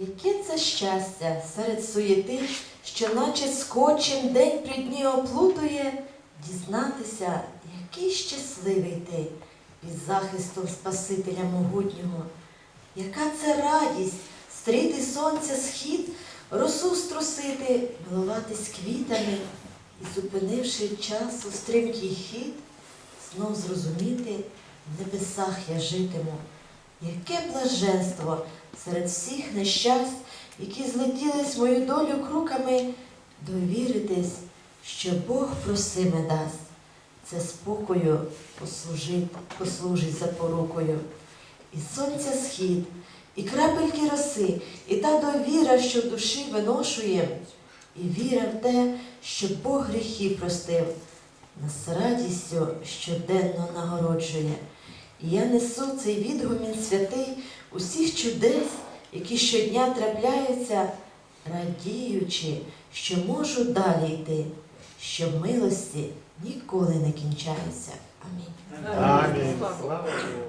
Яке це щастя серед суєти, що наче скотчем день при дні оплутує, дізнатися, який щасливий ти під захистом Спасителя могутнього. Яка це радість стріти сонця схід, росу струсити, милуватись квітами і, зупинивши часу стрімкий хід, знов зрозуміти, в небесах я житиму. Яке блаженство серед всіх нещасть, які злетілись мою долю круками, довіритись, що Бог просиме дасть. Це спокою послужить, послужить запорукою. І сонця схід, і крапельки роси, і та довіра, що душі виношує, і віра в те, що Бог гріхи простив, нас радістю щоденно нагороджує. І я несу цей відгумін святий усіх чудес, які щодня трапляються, радіючи, що можу далі йти, що милості ніколи не кінчаються. Амінь. Амінь. Слава Богу.